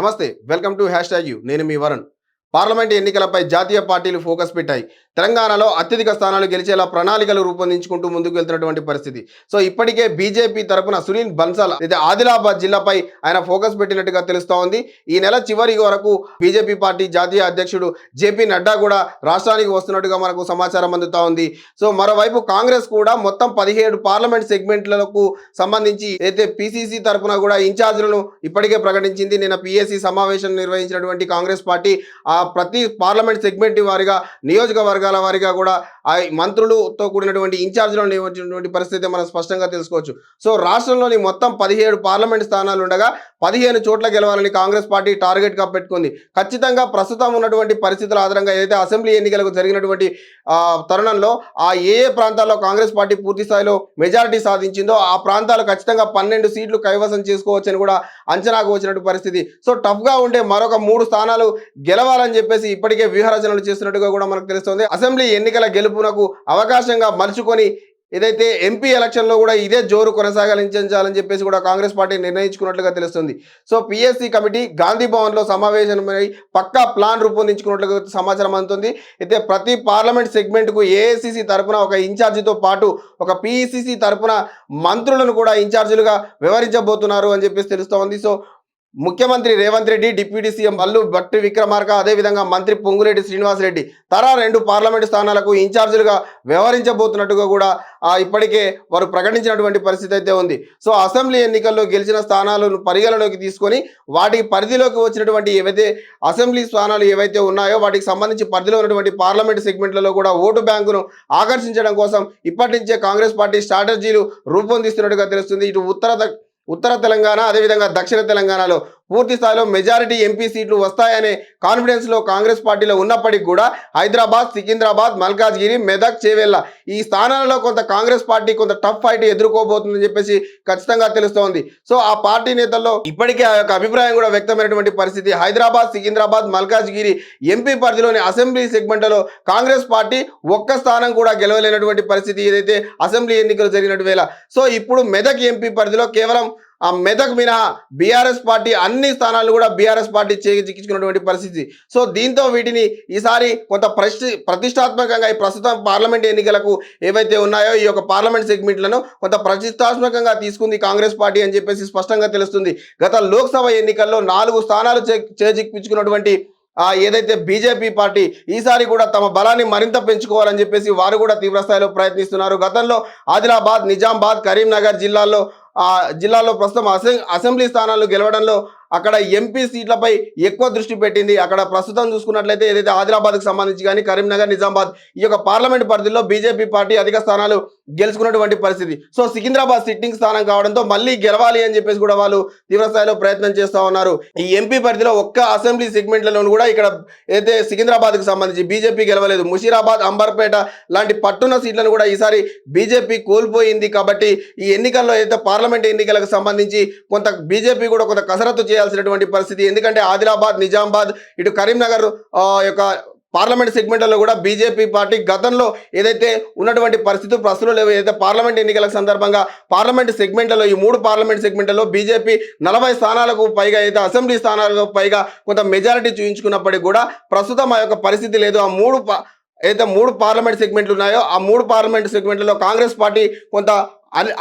నమస్తే welcome to hash tag you. నేను మీ వరుణ్. పార్లమెంట్ ఎన్నికలపై జాతీయ పార్టీలు ఫోకస్ పెట్టాయి. తెలంగాణలో అత్యధిక స్థానాలు గెలిచేలా ప్రణాళికలు రూపొందించుకుంటూ ముందుకు వెళ్తున్నటువంటి పరిస్థితి. సో ఇప్పటికే బీజేపీ తరపున సునీల్ బన్సాల్ అయితే ఆదిలాబాద్ జిల్లాపై ఆయన ఫోకస్ పెట్టినట్టుగా తెలుస్తూ ఉంది ఈ నెల చివరి వరకు బీజేపీ పార్టీ జాతీయ అధ్యక్షుడు జేపీ నడ్డా కూడా రాష్ట్రానికి వస్తున్నట్టుగా మనకు సమాచారం అందుతా ఉంది. సో మరోవైపు కాంగ్రెస్ కూడా మొత్తం పదిహేడు పార్లమెంట్ సెగ్మెంట్లకు సంబంధించి అయితే పిసిసి తరఫున కూడా ఇన్ఛార్జ్లను ఇప్పటికే ప్రకటించింది నిన్న పిఎస్సి సమావేశం నిర్వహించినటువంటి కాంగ్రెస్ పార్టీ ఆ ప్రతి పార్లమెంట్ సెగ్మెంట్ వారిగా నియోజకవర్గ వర్గాల వారిగా కూడా ఆ మంత్రులతో కూడినటువంటి ఇన్ఛార్జ్లో నియమించినటువంటి పరిస్థితి మనం స్పష్టంగా తెలుసుకోవచ్చు. సో రాష్ట్రంలోని మొత్తం పదిహేడు పార్లమెంట్ స్థానాలు ఉండగా పదిహేను చోట్ల గెలవాలని కాంగ్రెస్ పార్టీ టార్గెట్గా పెట్టుకుంది. ఖచ్చితంగా ప్రస్తుతం ఉన్నటువంటి పరిస్థితుల ఆధారంగా ఏదైతే అసెంబ్లీ ఎన్నికలకు జరిగినటువంటి తరుణంలో ఆ ఏ ఏ ప్రాంతాల్లో కాంగ్రెస్ పార్టీ పూర్తి స్థాయిలో మెజారిటీ సాధించిందో ఆ ప్రాంతాలు ఖచ్చితంగా పన్నెండు సీట్లు కైవసం చేసుకోవచ్చని కూడా అంచనాకు వచ్చినటువంటి పరిస్థితి. సో టఫ్గా ఉండే మరొక మూడు స్థానాలు గెలవాలని చెప్పేసి ఇప్పటికే వ్యూహరచనలు చేస్తున్నట్టుగా కూడా మనకు తెలుస్తుంది. అసెంబ్లీ ఎన్నికల గెలుపునకు అవకాశంగా మలుచుకొని ఏదైతే ఎంపీ ఎలక్షన్లో కూడా ఇదే జోరు కొనసాగించాలని చెప్పేసి కూడా కాంగ్రెస్ పార్టీ నిర్ణయించుకున్నట్లుగా తెలుస్తుంది. సో పిఎస్సి కమిటీ గాంధీ భవన్లో సమావేశమై పక్కా ప్లాన్ రూపొందించుకున్నట్లుగా సమాచారం అందుతుంది. అయితే ప్రతి పార్లమెంట్ సెగ్మెంట్కు ఏఐసిసి తరఫున ఒక ఇన్ఛార్జితో పాటు ఒక పిఈసిసి తరఫున మంత్రులను కూడా ఇన్ఛార్జీలుగా వ్యవహరించబోతున్నారు అని చెప్పేసి తెలుస్తోంది. సో ముఖ్యమంత్రి రేవంత్ రెడ్డి డిప్యూటీ సీఎం మల్లు భట్టి విక్రమార్క అదేవిధంగా మంత్రి పొంగులేటి శ్రీనివాసరెడ్డి తరా రెండు పార్లమెంటు స్థానాలకు ఇన్ఛార్జీలుగా వ్యవహరించబోతున్నట్టుగా కూడా ఇప్పటికే వారు ప్రకటించినటువంటి పరిస్థితి అయితే ఉంది. సో అసెంబ్లీ ఎన్నికల్లో గెలిచిన స్థానాలను పరిగణలోకి తీసుకొని వాటి పరిధిలోకి వచ్చినటువంటి ఏవైతే అసెంబ్లీ స్థానాలు ఏవైతే ఉన్నాయో వాటికి సంబంధించి పరిధిలో ఉన్నటువంటి పార్లమెంట్ సెగ్మెంట్లలో కూడా ఓటు బ్యాంకును ఆకర్షించడం కోసం ఇప్పటి నుంచే కాంగ్రెస్ పార్టీ స్ట్రాటజీలు రూపొందిస్తున్నట్టుగా తెలుస్తుంది. ఇటు ఉత్తర ఉత్తర తెలంగాణ అదేవిధంగా దక్షిణ తెలంగాణలో పూర్తి స్థాయిలో మెజారిటీ ఎంపీ సీట్లు వస్తాయనే కాన్ఫిడెన్స్లో కాంగ్రెస్ పార్టీలో ఉన్నప్పటికీ కూడా హైదరాబాద్ సికింద్రాబాద్ మల్కాజ్గిరి మెదక్ చేవెళ్ళ ఈ స్థానాలలో కొంత కాంగ్రెస్ పార్టీ కొంత టఫ్ ఫైట్ ఎదుర్కోబోతుందని చెప్పేసి ఖచ్చితంగా తెలుస్తోంది. సో ఆ పార్టీ నేతల్లో ఇప్పటికే ఆ యొక్క అభిప్రాయం కూడా వ్యక్తమైనటువంటి పరిస్థితి. హైదరాబాద్ సికింద్రాబాద్ మల్కాజ్గిరి ఎంపీ పరిధిలోని అసెంబ్లీ సెగ్మెంట్లలో కాంగ్రెస్ పార్టీ ఒక్క స్థానం కూడా గెలవలేనటువంటి పరిస్థితి ఏదైతే అసెంబ్లీ ఎన్నికలు జరిగినట్టు వేళ సో ఇప్పుడు మెదక్ ఎంపీ పరిధిలో కేవలం ఆ మెదక్ మినహా బీఆర్ఎస్ పార్టీ అన్ని స్థానాలు కూడా బీఆర్ఎస్ పార్టీ చేజిక్కించుకున్నటువంటి పరిస్థితి. సో దీంతో వీటిని ఈసారి కొంత ప్రతి ప్రతిష్టాత్మకంగా ఈ ప్రస్తుతం పార్లమెంట్ ఎన్నికలకు ఏవైతే ఉన్నాయో ఈ యొక్క పార్లమెంట్ సెగ్మెంట్లను కొంత ప్రతిష్టాత్మకంగా తీసుకుంది కాంగ్రెస్ పార్టీ అని చెప్పేసి స్పష్టంగా తెలుస్తుంది. గత లోక్సభ ఎన్నికల్లో నాలుగు స్థానాలు చే చేజిక్కించుకున్నటువంటి ఆ ఏదైతే బీజేపీ పార్టీ ఈసారి కూడా తమ బలాన్ని మరింత పెంచుకోవాలని చెప్పేసి వారు కూడా తీవ్రస్థాయిలో ప్రయత్నిస్తున్నారు. గతంలో ఆదిలాబాద్ నిజామాబాద్ కరీంనగర్ జిల్లాల్లో జిల్లాలో ప్రస్తుతం అసెం అసెంబ్లీ స్థానాలు గెలవడంలో అక్కడ ఎంపీ సీట్లపై ఎక్కువ దృష్టి పెట్టింది. అక్కడ ప్రస్తుతం చూసుకున్నట్లయితే ఏదైతే ఆదిలాబాద్కి సంబంధించి కానీ కరీంనగర్ నిజామాబాద్ ఈ యొక్క పార్లమెంట్ పరిధిలో బీజేపీ పార్టీ అధిక స్థానాలు గెలుచుకున్నటువంటి పరిస్థితి. సో సికింద్రాబాద్ సిట్టింగ్ స్థానం కావడంతో మళ్ళీ గెలవాలి అని చెప్పేసి కూడా వాళ్ళు తీవ్రస్థాయిలో ప్రయత్నం చేస్తా ఉన్నారు. ఈ ఎంపీ పరిధిలో ఒక్క అసెంబ్లీ సెగ్మెంట్లలో కూడా ఇక్కడ అయితే సికింద్రాబాద్కి సంబంధించి బీజేపీ గెలవలేదు. ముషీరాబాద్ అంబర్పేట లాంటి పట్టున్న సీట్లను కూడా ఈసారి బీజేపీ కోల్పోయింది కాబట్టి ఈ ఎన్నికల్లో అయితే పార్లమెంట్ ఎన్నికలకు సంబంధించి కొంత బీజేపీ కూడా కొంత కసరత్తు చేయాల్సినటువంటి పరిస్థితి. ఎందుకంటే ఆదిలాబాద్ నిజామాబాద్ ఇటు కరీంనగర్ ఆ, యొక్క పార్లమెంట్ సెగ్మెంట్లలో కూడా బీజేపీ పార్టీ గతంలో ఏదైతే ఉన్నటువంటి పరిస్థితులు ప్రస్తుతం లేవు ఏదైతే పార్లమెంట్ ఎన్నికల సందర్భంగా పార్లమెంట్ సెగ్మెంట్లలో ఈ మూడు పార్లమెంట్ సెగ్మెంట్లలో బీజేపీ నలభై స్థానాలకు పైగా అయితే అసెంబ్లీ స్థానాలకు పైగా కొంత మెజారిటీ చూపించుకున్నప్పటికీ కూడా ప్రస్తుతం ఆ యొక్క పరిస్థితి లేదు. ఆ మూడు ఏదైతే మూడు పార్లమెంట్ సెగ్మెంట్లు ఉన్నాయో ఆ మూడు పార్లమెంట్ సెగ్మెంట్లలో కాంగ్రెస్ పార్టీ కొంత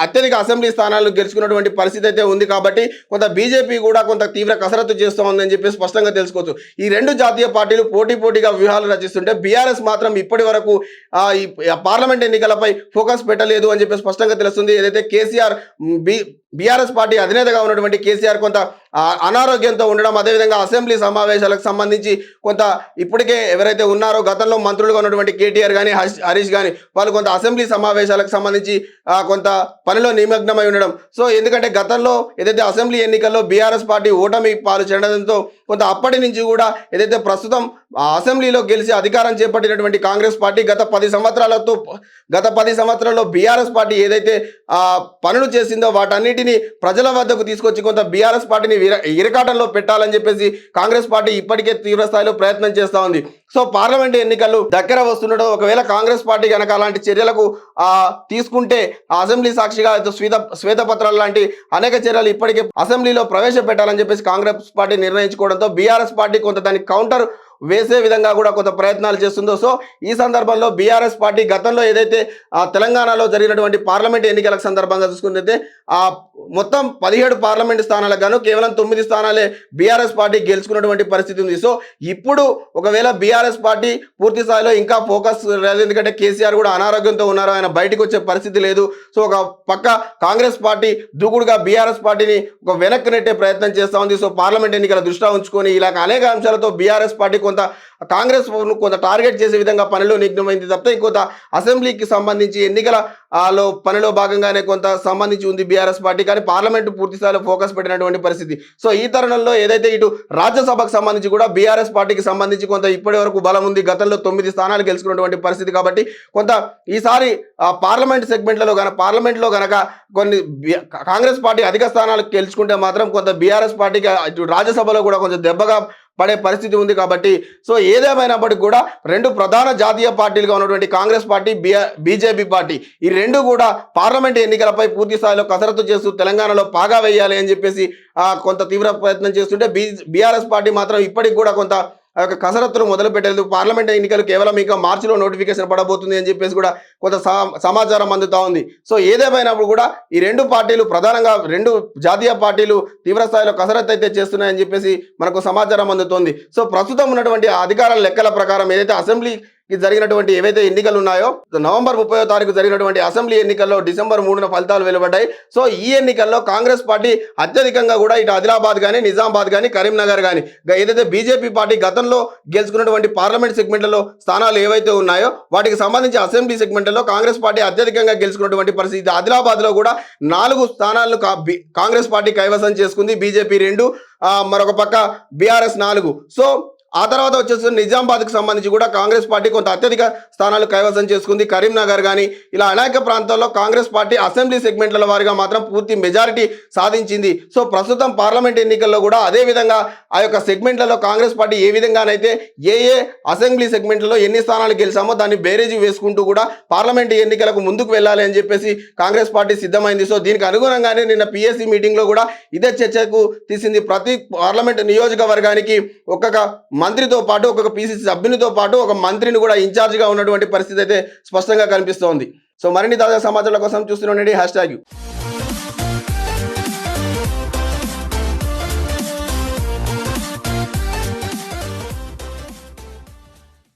అత్యధిక అసెంబ్లీ స్థానాలు గెలుచుకున్నటువంటి పరిస్థితి అయితే ఉంది కాబట్టి కొంత బీజేపీ కూడా కొంత తీవ్ర కసరత్తు చేస్తూ ఉందని చెప్పి స్పష్టంగా తెలుసుకోవచ్చు. ఈ రెండు జాతీయ పార్టీలు పోటీ పోటీగా వ్యూహాలు రచిస్తుంటే బీఆర్ఎస్ మాత్రం ఇప్పటి వరకు ఈ పార్లమెంట్ ఎన్నికలపై ఫోకస్ పెట్టలేదు అని చెప్పి స్పష్టంగా తెలుస్తుంది. ఏదైతే KCR B B BRS party అధినేతగా ఉన్నటువంటి కేసీఆర్ కొంత అనారోగ్యంతో ఉండడం అదేవిధంగా అసెంబ్లీ సమావేశాలకు సంబంధించి కొంత ఇప్పటికే ఎవరైతే ఉన్నారో గతంలో మంత్రులుగా ఉన్నటువంటి కేటీఆర్ కానీ హరీష్ కానీ వాళ్ళు కొంత అసెంబ్లీ సమావేశాలకు సంబంధించి కొంత పనిలో నిమగ్నమై ఉండడం. సో ఎందుకంటే గతంలో ఏదైతే అసెంబ్లీ ఎన్నికల్లో బీఆర్ఎస్ పార్టీ ఓటమి పాలు చెందడంతో కొంత అప్పటి నుంచి కూడా ఏదైతే ప్రస్తుతం అసెంబ్లీలో గెలిచి అధికారం చేపట్టినటువంటి కాంగ్రెస్ పార్టీ గత పది సంవత్సరాలతో గత పది సంవత్సరాల్లో బీఆర్ఎస్ పార్టీ ఏదైతే పనులు చేసిందో వాటన్నిటిని ప్రజల వద్దకు తీసుకొచ్చి కొంత బీఆర్ఎస్ పార్టీని ఇరకాటంలో పెట్టాలని చెప్పేసి కాంగ్రెస్ పార్టీ ఇప్పటికే తీవ్ర స్థాయిలో ప్రయత్నం చేస్తూ ఉంది. సో పార్లమెంట్ ఎన్నికలు దగ్గర వస్తుండడం ఒకవేళ కాంగ్రెస్ పార్టీ కనుక అలాంటి చర్యలకు తీసుకుంటే అసెంబ్లీ సాక్షిగా శ్వేత శ్వేతపత్రాలు లాంటి అనేక చర్యలు ఇప్పటికే అసెంబ్లీలో ప్రవేశపెట్టాలని చెప్పేసి కాంగ్రెస్ పార్టీ నిర్ణయించుకోవడంతో బీఆర్ఎస్ పార్టీ కొంత దానికి కౌంటర్ వేసే విధంగా కూడా కొంత ప్రయత్నాలు చేస్తుందో. సో ఈ సందర్భంలో బీఆర్ఎస్ పార్టీ గతంలో ఏదైతే ఆ తెలంగాణలో జరిగినటువంటి పార్లమెంట్ ఎన్నికల సందర్భంగా చూసుకుంటే ఆ మొత్తం పదిహేడు పార్లమెంట్ స్థానాలకు గాను కేవలం తొమ్మిది స్థానాలే బీఆర్ఎస్ పార్టీ గెలుచుకున్నటువంటి పరిస్థితి ఉంది. సో ఇప్పుడు ఒకవేళ బీఆర్ఎస్ పార్టీ పూర్తి స్థాయిలో ఇంకా ఫోకస్ లేదు ఎందుకంటే కేసీఆర్ కూడా అనారోగ్యంతో ఉన్నారు. ఆయన బయటకు వచ్చే పరిస్థితి లేదు. సో ఒక పక్క కాంగ్రెస్ పార్టీ దూకుడుగా బీఆర్ఎస్ పార్టీని ఒక వెనక్కి నెట్టే ప్రయత్నం చేస్తూ ఉంది. సో పార్లమెంట్ ఎన్నికల దృష్టిలో ఉంచుకొని ఇలా అనేక అంశాలతో బీఆర్ఎస్ పార్టీ కొంత కాంగ్రెస్ను కొంత టార్గెట్ చేసే విధంగా పనిలో నిఘ్నమైంది తప్ప ఇంకొంత అసెంబ్లీకి సంబంధించి ఎన్నికల లో పనిలో భాగంగానే కొంత సంబంధించి ఉంది బీఆర్ఎస్ పార్టీ. కానీ పార్లమెంటు పూర్తిస్థాయిలో ఫోకస్ పెట్టినటువంటి పరిస్థితి. సో ఈ తరుణంలో ఏదైతే ఇటు రాజ్యసభకు సంబంధించి కూడా బీఆర్ఎస్ పార్టీకి సంబంధించి కొంత ఇప్పటి వరకు బలం ఉంది. గతంలో తొమ్మిది స్థానాలు గెలుచుకున్నటువంటి పరిస్థితి కాబట్టి కొంత ఈసారి పార్లమెంట్ సెగ్మెంట్లలో కనుక పార్లమెంట్లో గనక కొన్ని కాంగ్రెస్ పార్టీ అధిక స్థానాలు గెలుచుకుంటే మాత్రం కొంత బీఆర్ఎస్ పార్టీకి ఇటు రాజ్యసభలో కూడా కొంచెం దెబ్బగా పడే పరిస్థితి ఉంది కాబట్టి సో ఏదేమైనప్పటికీ కూడా రెండు ప్రధాన జాతీయ పార్టీలుగా ఉన్నటువంటి కాంగ్రెస్ పార్టీ బీజేపీ పార్టీ ఈ రెండు కూడా పార్లమెంట్ ఎన్నికలపై పూర్తి స్థాయిలో కసరత్తు చేస్తూ తెలంగాణలో పాగా వేయాలి అని చెప్పేసి కొంత తీవ్ర ప్రయత్నం చేస్తుంటే బీ బీఆర్ఎస్ పార్టీ మాత్రం ఇప్పటికి కూడా కొంత ఆ యొక్క కసరత్తులు మొదలు పెట్టలేదు పార్లమెంట్ ఎన్నికలు కేవలం ఇంకా మార్చిలో నోటిఫికేషన్ పడబోతుంది అని చెప్పేసి కూడా కొంత సమాచారం అందుతా ఉంది. సో ఏదేమైనప్పుడు కూడా ఈ రెండు పార్టీలు ప్రధానంగా రెండు జాతీయ పార్టీలు తీవ్ర స్థాయిలో కసరత్తు అయితే చేస్తున్నాయని చెప్పేసి మనకు సమాచారం అందుతోంది. సో ప్రస్తుతం ఉన్నటువంటి అధికార లెక్కల ప్రకారం ఏదైతే అసెంబ్లీ జరిగినటువంటి ఏవైతే ఎన్నికలు ఉన్నాయో నవంబర్ ముప్పై తారీఖు జరిగినటువంటి అసెంబ్లీ ఎన్నికల్లో డిసెంబర్ మూడున ఫలితాలు వెలువడ్డాయి. సో ఈ ఎన్నికల్లో కాంగ్రెస్ పార్టీ అత్యధికంగా కూడా ఇటు ఆదిలాబాద్ కానీ నిజామాబాద్ కానీ కరీంనగర్ కానీ ఏదైతే బీజేపీ పార్టీ గతంలో గెలుచుకున్నటువంటి పార్లమెంట్ సెగ్మెంట్లలో స్థానాలు ఏవైతే ఉన్నాయో వాటికి సంబంధించి అసెంబ్లీ సెగ్మెంట్లలో కాంగ్రెస్ పార్టీ అత్యధికంగా గెలుచుకున్నటువంటి పరిస్థితి ఆదిలాబాద్లో కూడా నాలుగు స్థానాలను కా- బి- కాంగ్రెస్ పార్టీ కైవసం చేసుకుంది బీజేపీ రెండు మరొక పక్క బీఆర్ఎస్ నాలుగు. సో ఆ తర్వాత వచ్చేసి నిజామాబాద్కి సంబంధించి కూడా కాంగ్రెస్ పార్టీ కొంత అత్యధిక స్థానాలు కైవసం చేసుకుంది. కరీంనగర్ కానీ ఇలా అనేక ప్రాంతాల్లో కాంగ్రెస్ పార్టీ అసెంబ్లీ సెగ్మెంట్ల వారిగా మాత్రం పూర్తి మెజారిటీ సాధించింది. సో ప్రస్తుతం పార్లమెంట్ ఎన్నికల్లో కూడా అదే విధంగా ఆ యొక్క సెగ్మెంట్లలో కాంగ్రెస్ పార్టీ ఏ విధంగానైతే ఏ ఏ అసెంబ్లీ సెగ్మెంట్లలో ఎన్ని స్థానాలు గెలిచామో దాన్ని బేరేజీ వేసుకుంటూ కూడా పార్లమెంట్ ఎన్నికలకు ముందుకు వెళ్ళాలి అని చెప్పేసి కాంగ్రెస్ పార్టీ సిద్ధమైంది. సో దీనికి అనుగుణంగానే నిన్న పిఎస్సి మీటింగ్లో కూడా ఇదే చర్చకు తీసింది. ప్రతి పార్లమెంట్ నియోజకవర్గానికి ఒక్కొక్క మంత్రితో పాటు ఒక్కొక్క పిసిసి సభ్యునితో పాటు ఒక మంత్రిని కూడా ఇన్ఛార్జిగా ఉన్నటువంటి పరిస్థితి అయితే స్పష్టంగా కనిపిస్తోంది. సో మరిన్ని తాజా సమాచారాల కోసం చూస్తూనే హ్యాష్ ట్యాగ్